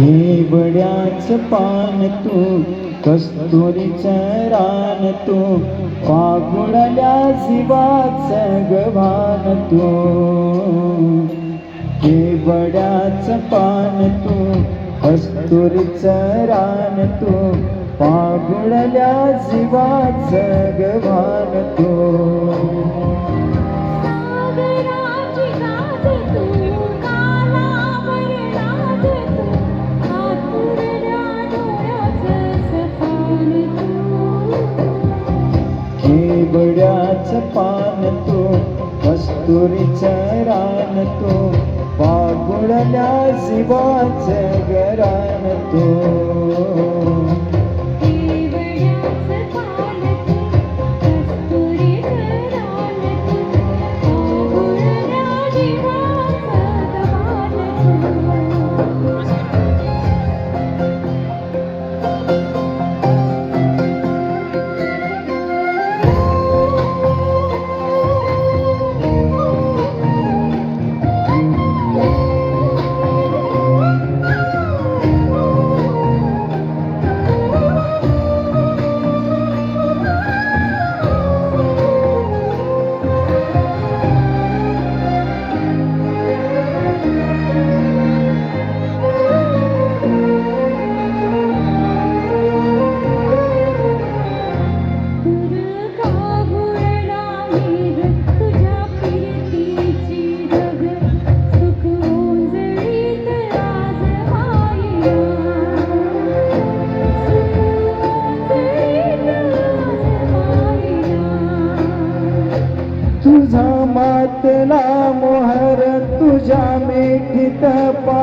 केवड्याच पान तू कस्तुरीच रान तू पागुळल्या शिवाच गवान तू. केवड्याच पान तू कस्तुरीच रान तू पागुळल्या शिवाच गवान तू. पान तू कस्तुरीच रान तू पागुळल्या शिवाच गरान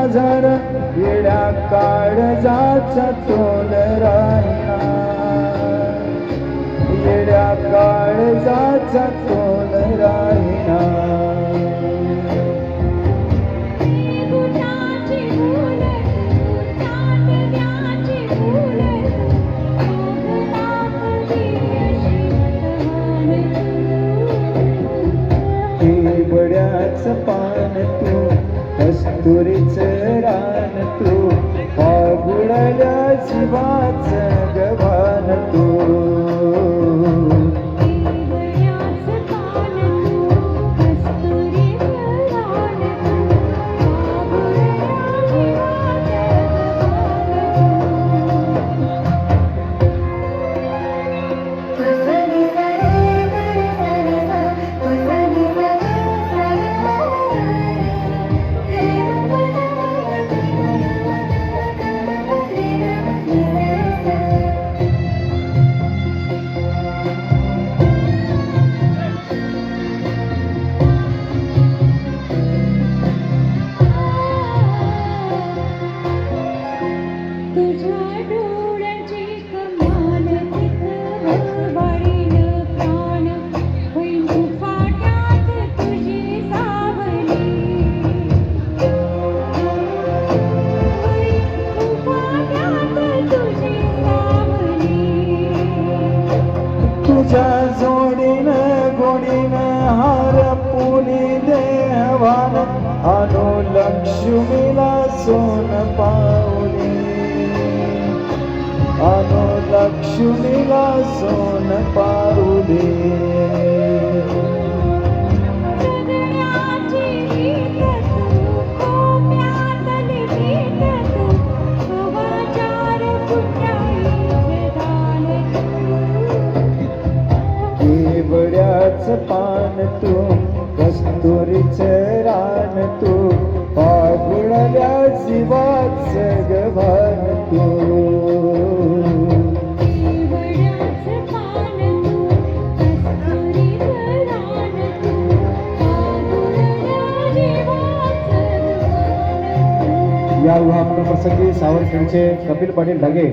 पाझर येड्या काळजाचा तोल राहिला येड्या काळजाचा तोल राहिना तुरीच रान तू पागुळल्या शिवाच गवान तू. तुझ्या जोडीन गोडीन हार पुली देवान अनु लक्ष्मीला सोन पावली. अनु लक्ष्मीला सोन पारू दे केवड्याच पान तू कस्तुरीच रान तू पागुळल्या शिवाच गव्हान या विवाह प्रसंगी सावरखेडचे कपिल पाटील ढगे